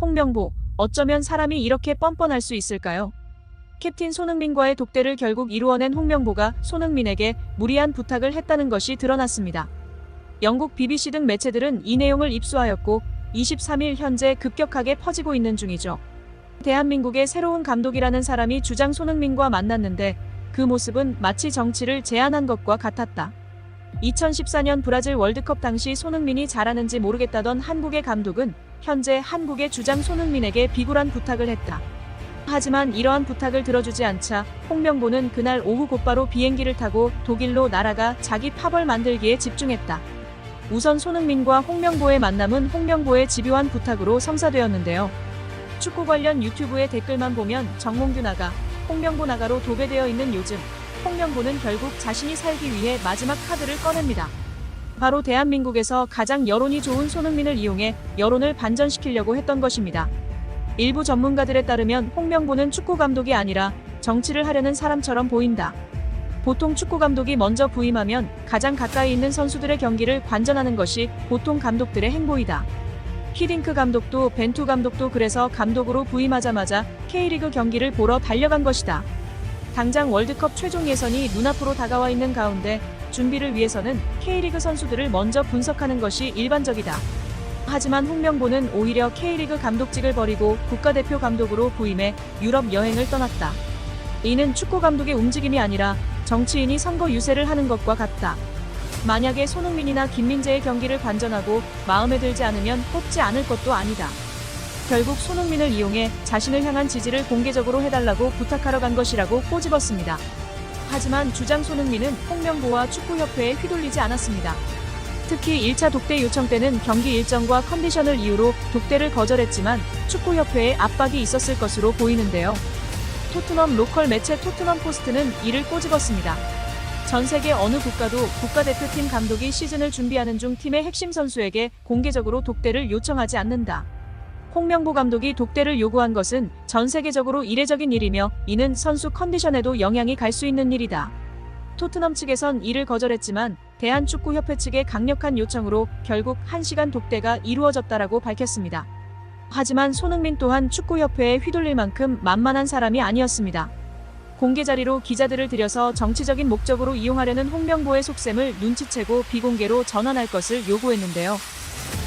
홍명보, 어쩌면 사람이 이렇게 뻔뻔할 수 있을까요? 캡틴 손흥민과의 독대를 결국 이루어낸 홍명보가 손흥민에게 무리한 부탁을 했다는 것이 드러났습니다. 영국 BBC 등 매체들은 이 내용을 입수하였고 23일 현재 급격하게 퍼지고 있는 중이죠. 대한민국의 새로운 감독이라는 사람이 주장 손흥민과 만났는데 그 모습은 마치 정치를 제안한 것과 같았다. 2014년 브라질 월드컵 당시 손흥민이 잘하는지 모르겠다던 한국의 감독은 현재 한국의 주장 손흥민에게 비굴한 부탁을 했다. 하지만 이러한 부탁을 들어주지 않자 홍명보는 그날 오후 곧바로 비행기를 타고 독일로 날아가 자기 팝을 만들기에 집중했다. 우선 손흥민과 홍명보의 만남은 홍명보의 집요한 부탁으로 성사되었는데요. 축구 관련 유튜브의 댓글만 보면 정몽규 나가, 홍명보 나가로 도배되어 있는 요즘 홍명보는 결국 자신이 살기 위해 마지막 카드를 꺼냅니다. 바로 대한민국에서 가장 여론이 좋은 손흥민을 이용해 여론을 반전시키려고 했던 것입니다. 일부 전문가들에 따르면 홍명보는 축구 감독이 아니라 정치를 하려는 사람처럼 보인다. 보통 축구 감독이 먼저 부임하면 가장 가까이 있는 선수들의 경기를 관전하는 것이 보통 감독들의 행보이다. 히딩크 감독도 벤투 감독도 그래서 감독으로 부임하자마자 K리그 경기를 보러 달려간 것이다. 당장 월드컵 최종 예선이 눈앞으로 다가와 있는 가운데 준비를 위해서는 K리그 선수들을 먼저 분석하는 것이 일반적이다. 하지만 홍명보는 오히려 K리그 감독직을 버리고 국가대표 감독으로 부임해 유럽 여행을 떠났다. 이는 축구 감독의 움직임이 아니라 정치인이 선거 유세를 하는 것과 같다. 만약에 손흥민이나 김민재의 경기를 관전하고 마음에 들지 않으면 뽑지 않을 것도 아니다. 결국 손흥민을 이용해 자신을 향한 지지를 공개적으로 해달라고 부탁하러 간 것이라고 꼬집었습니다. 하지만 주장 손흥민은 홍명보와 축구협회에 휘둘리지 않았습니다. 특히 1차 독대 요청 때는 경기 일정과 컨디션을 이유로 독대를 거절했지만 축구협회에 압박이 있었을 것으로 보이는데요. 토트넘 로컬 매체 토트넘 포스트는 이를 꼬집었습니다. 전 세계 어느 국가도 국가대표팀 감독이 시즌을 준비하는 중 팀의 핵심 선수에게 공개적으로 독대를 요청하지 않는다. 홍명보 감독이 독대를 요구한 것은 전 세계적으로 이례적인 일이며 이는 선수 컨디션에도 영향이 갈 수 있는 일이다. 토트넘 측에선 이를 거절했지만 대한축구협회 측의 강력한 요청으로 결국 1시간 독대가 이루어졌다라고 밝혔습니다. 하지만 손흥민 또한 축구협회에 휘둘릴 만큼 만만한 사람이 아니었습니다. 공개 자리로 기자들을 들여서 정치적인 목적으로 이용하려는 홍명보의 속셈을 눈치채고 비공개로 전환할 것을 요구했는데요.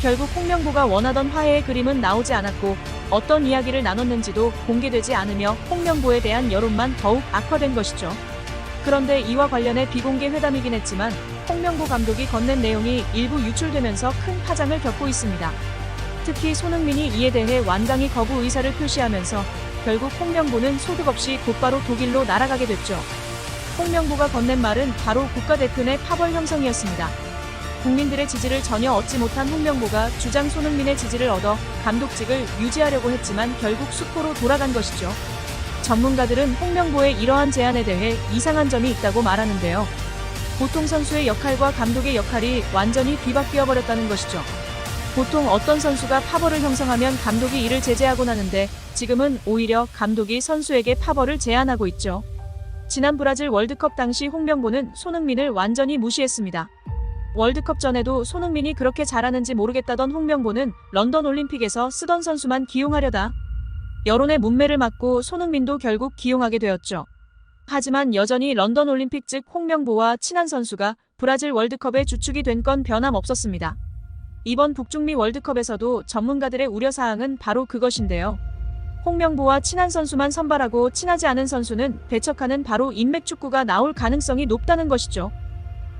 결국 홍명보가 원하던 화해의 그림은 나오지 않았고 어떤 이야기를 나눴는지도 공개되지 않으며 홍명보에 대한 여론만 더욱 악화된 것이죠. 그런데 이와 관련해 비공개 회담이긴 했지만 홍명보 감독이 건넨 내용이 일부 유출되면서 큰 파장을 겪고 있습니다. 특히 손흥민이 이에 대해 완강히 거부 의사를 표시하면서 결국 홍명보는 소득 없이 곧바로 독일로 날아가게 됐죠. 홍명보가 건넨 말은 바로 국가대표 내 파벌 형성이었습니다. 국민들의 지지를 전혀 얻지 못한 홍명보가 주장 손흥민의 지지를 얻어 감독직을 유지하려고 했지만 결국 수포로 돌아간 것이죠. 전문가들은 홍명보의 이러한 제안에 대해 이상한 점이 있다고 말하는데요. 보통 선수의 역할과 감독의 역할이 완전히 뒤바뀌어 버렸다는 것이죠. 보통 어떤 선수가 파벌을 형성하면 감독이 이를 제재하곤 하는데 지금은 오히려 감독이 선수에게 파벌을 제안하고 있죠. 지난 브라질 월드컵 당시 홍명보는 손흥민을 완전히 무시했습니다. 월드컵 전에도 손흥민이 그렇게 잘하는지 모르겠다던 홍명보는 런던 올림픽에서 쓰던 선수만 기용하려다 여론의 문매를 맞고 손흥민도 결국 기용하게 되었죠. 하지만 여전히 런던 올림픽 즉 홍명보와 친한 선수가 브라질 월드컵의 주축이 된 건 변함없었습니다. 이번 북중미 월드컵에서도 전문가들의 우려사항은 바로 그것인데요. 홍명보와 친한 선수만 선발하고 친하지 않은 선수는 배척하는 바로 인맥 축구가 나올 가능성이 높다는 것이죠.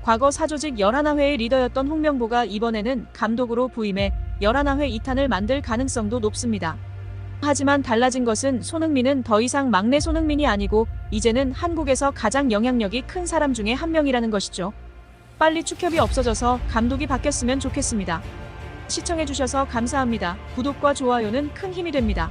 과거 사조직 11회의 리더였던 홍명보가 이번에는 감독으로 부임해 11회 이탄을 만들 가능성도 높습니다. 하지만 달라진 것은 손흥민은 더 이상 막내 손흥민이 아니고 이제는 한국에서 가장 영향력이 큰 사람 중에 한 명이라는 것이죠. 빨리 축협이 없어져서 감독이 바뀌었으면 좋겠습니다. 시청해주셔서 감사합니다. 구독과 좋아요는 큰 힘이 됩니다.